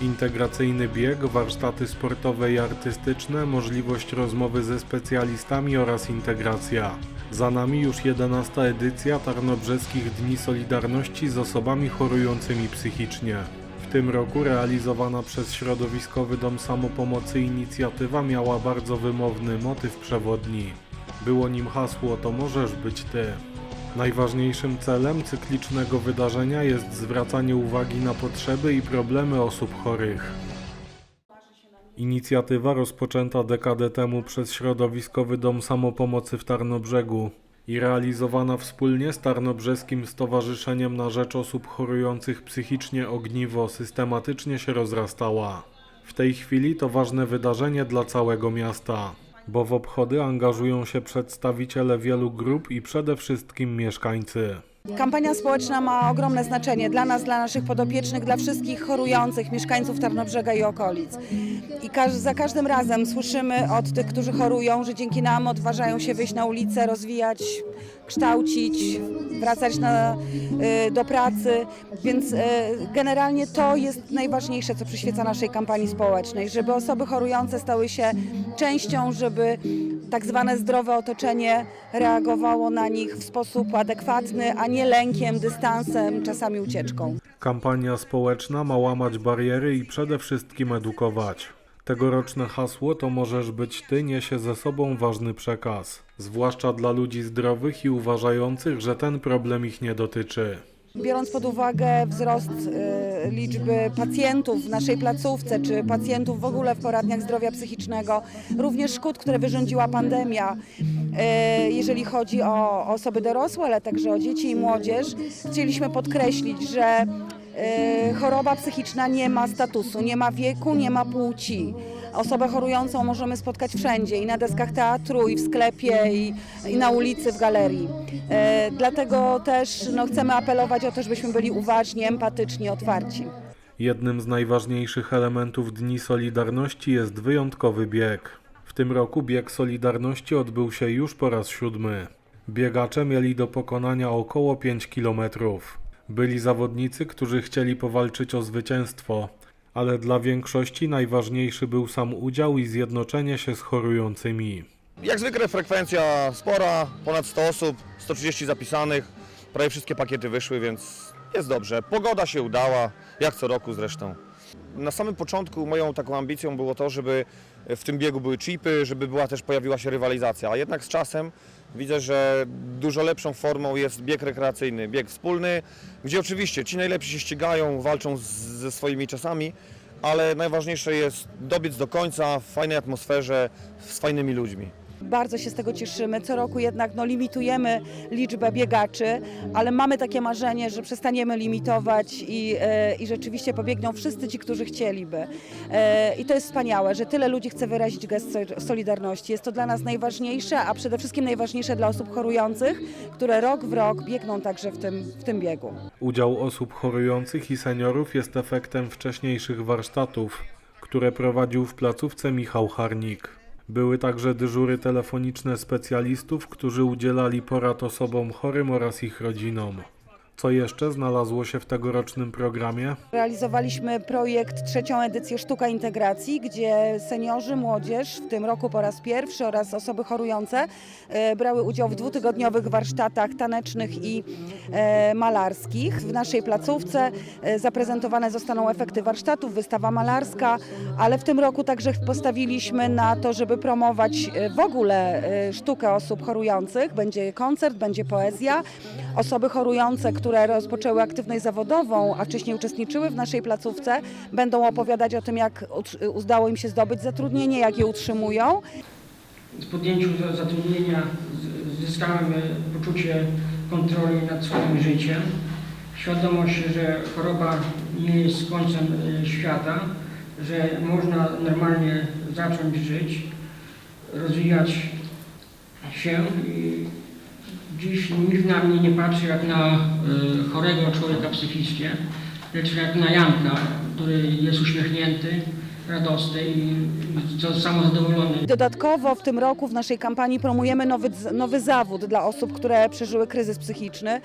Integracyjny bieg, warsztaty sportowe i artystyczne, możliwość rozmowy ze specjalistami oraz integracja. Za nami już 11 edycja Tarnobrzeskich Dni Solidarności z osobami chorującymi psychicznie. W tym roku realizowana przez Środowiskowy Dom Samopomocy inicjatywa miała bardzo wymowny motyw przewodni. Było nim hasło To możesz być ty. Najważniejszym celem cyklicznego wydarzenia jest zwracanie uwagi na potrzeby i problemy osób chorych. Inicjatywa rozpoczęta dekadę temu przez Środowiskowy Dom Samopomocy w Tarnobrzegu i realizowana wspólnie z Tarnobrzeskim Stowarzyszeniem na Rzecz Osób Chorujących Psychicznie Ogniwo systematycznie się rozrastała. W tej chwili to ważne wydarzenie dla całego miasta, bo w obchody angażują się przedstawiciele wielu grup i przede wszystkim mieszkańcy. Kampania społeczna ma ogromne znaczenie dla nas, dla naszych podopiecznych, dla wszystkich chorujących mieszkańców Tarnobrzega i okolic. I za każdym razem słyszymy od tych, którzy chorują, że dzięki nam odważają się wyjść na ulicę, rozwijać, kształcić, wracać na, y, do pracy. Więc y, generalnie to jest najważniejsze, co przyświeca naszej kampanii społecznej, żeby osoby chorujące stały się częścią, żeby tak zwane zdrowe otoczenie reagowało na nich w sposób adekwatny, a nie lękiem, dystansem, czasami ucieczką. Kampania społeczna ma łamać bariery i przede wszystkim edukować. Tegoroczne hasło To możesz być ty niesie ze sobą ważny przekaz, zwłaszcza dla ludzi zdrowych i uważających, że ten problem ich nie dotyczy. Biorąc pod uwagę wzrost y, liczby pacjentów w naszej placówce, czy pacjentów w ogóle w poradniach zdrowia psychicznego, również szkód, które wyrządziła pandemia, y, jeżeli chodzi o osoby dorosłe, ale także o dzieci i młodzież, chcieliśmy podkreślić, że y, choroba psychiczna nie ma statusu, nie ma wieku, nie ma płci. Osobę chorującą możemy spotkać wszędzie i na deskach teatru, i w sklepie, i, i na ulicy, w galerii. E, dlatego też no, chcemy apelować o to, żebyśmy byli uważni, empatyczni, otwarci. Jednym z najważniejszych elementów Dni Solidarności jest wyjątkowy bieg. W tym roku bieg Solidarności odbył się już po raz siódmy. Biegacze mieli do pokonania około 5 kilometrów. Byli zawodnicy, którzy chcieli powalczyć o zwycięstwo, ale dla większości najważniejszy był sam udział i zjednoczenie się z chorującymi. Jak zwykle frekwencja spora, ponad 100 osób, 130 zapisanych, prawie wszystkie pakiety wyszły, więc jest dobrze. Pogoda się udała, jak co roku zresztą. Na samym początku moją taką ambicją było to, żeby w tym biegu były chipy, żeby była też pojawiła się rywalizacja, a jednak z czasem widzę, że dużo lepszą formą jest bieg rekreacyjny, bieg wspólny, gdzie oczywiście ci najlepsi się ścigają, walczą z, ze swoimi czasami, ale najważniejsze jest dobiec do końca w fajnej atmosferze, z fajnymi ludźmi. Bardzo się z tego cieszymy. Co roku jednak no, limitujemy liczbę biegaczy, ale mamy takie marzenie, że przestaniemy limitować i, e, i rzeczywiście pobiegną wszyscy ci, którzy chcieliby. E, I to jest wspaniałe, że tyle ludzi chce wyrazić gest so- solidarności. Jest to dla nas najważniejsze, a przede wszystkim najważniejsze dla osób chorujących, które rok w rok biegną także w tym, w tym biegu. Udział osób chorujących i seniorów jest efektem wcześniejszych warsztatów, które prowadził w placówce Michał Harnik. Były także dyżury telefoniczne specjalistów, którzy udzielali porad osobom chorym oraz ich rodzinom. Co jeszcze znalazło się w tegorocznym programie? Realizowaliśmy projekt trzecią edycję Sztuka Integracji, gdzie seniorzy, młodzież, w tym roku po raz pierwszy oraz osoby chorujące e, brały udział w dwutygodniowych warsztatach tanecznych i e, malarskich. W naszej placówce e, zaprezentowane zostaną efekty warsztatów, wystawa malarska, ale w tym roku także postawiliśmy na to, żeby promować w ogóle sztukę osób chorujących. Będzie koncert, będzie poezja. Osoby chorujące, które rozpoczęły aktywność zawodową, a wcześniej uczestniczyły w naszej placówce, będą opowiadać o tym, jak udało im się zdobyć zatrudnienie, jak je utrzymują. z podjęciu za- zatrudnienia zyskałem e, poczucie kontroli nad swoim życiem, świadomość, że choroba nie jest końcem e, świata, że można normalnie zacząć żyć, rozwijać się i dziś nikt na mnie nie patrzy jak na e, chorego człowieka psychicznie, lecz jak na Janka, który jest uśmiechnięty, radosny i, samozadowolony. Dodatkowo w tym roku w naszej kampanii promujemy nowy, nowy zawód dla osób, które przeżyły kryzys psychiczny,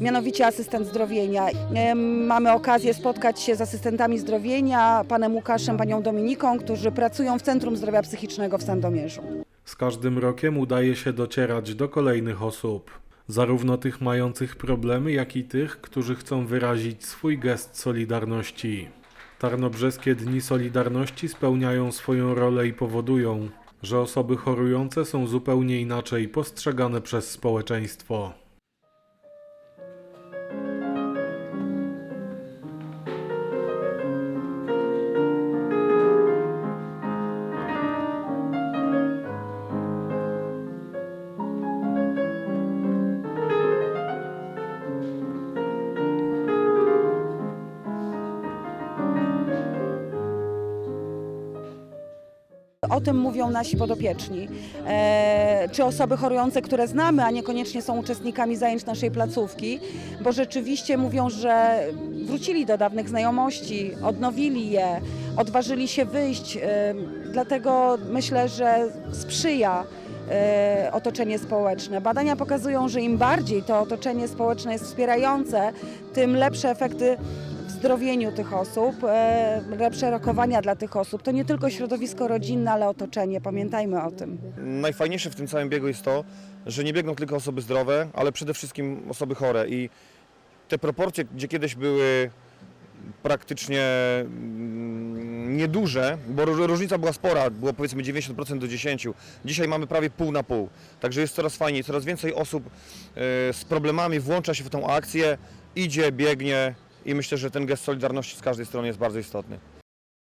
mianowicie asystent zdrowienia. Em, Mamy okazję spotkać się z asystentami zdrowienia, panem Łukaszem, panią Dominiką, którzy pracują w Centrum Zdrowia Psychicznego w Sandomierzu. Z każdym rokiem udaje się docierać do kolejnych osób, zarówno tych mających problemy, jak i tych, którzy chcą wyrazić swój gest solidarności. Tarnobrzeskie Dni Solidarności spełniają swoją rolę i powodują, że osoby chorujące są zupełnie inaczej postrzegane przez społeczeństwo. O tym mówią nasi podopieczni, e, czy osoby chorujące, które znamy, a niekoniecznie są uczestnikami zajęć naszej placówki, bo rzeczywiście mówią, że wrócili do dawnych znajomości, odnowili je, odważyli się wyjść. E, dlatego myślę, że sprzyja e, otoczenie społeczne. Badania pokazują, że im bardziej to otoczenie społeczne jest wspierające, tym lepsze efekty w zdrowieniu tych osób, e, lepsze rokowania dla tych osób. To nie tylko środowisko rodzinne, ale otoczenie. Pamiętajmy o tym. Najfajniejsze w tym całym biegu jest to, że nie biegną tylko osoby zdrowe, ale przede wszystkim osoby chore i te proporcje, gdzie kiedyś były praktycznie mm, nieduże, bo róż- różnica była spora, było powiedzmy 90% do 10%. Dzisiaj mamy prawie pół na pół. Także jest coraz fajniej, coraz więcej osób e, z problemami włącza się w tą akcję, idzie, biegnie i myślę, że ten gest solidarności z każdej strony jest bardzo istotny.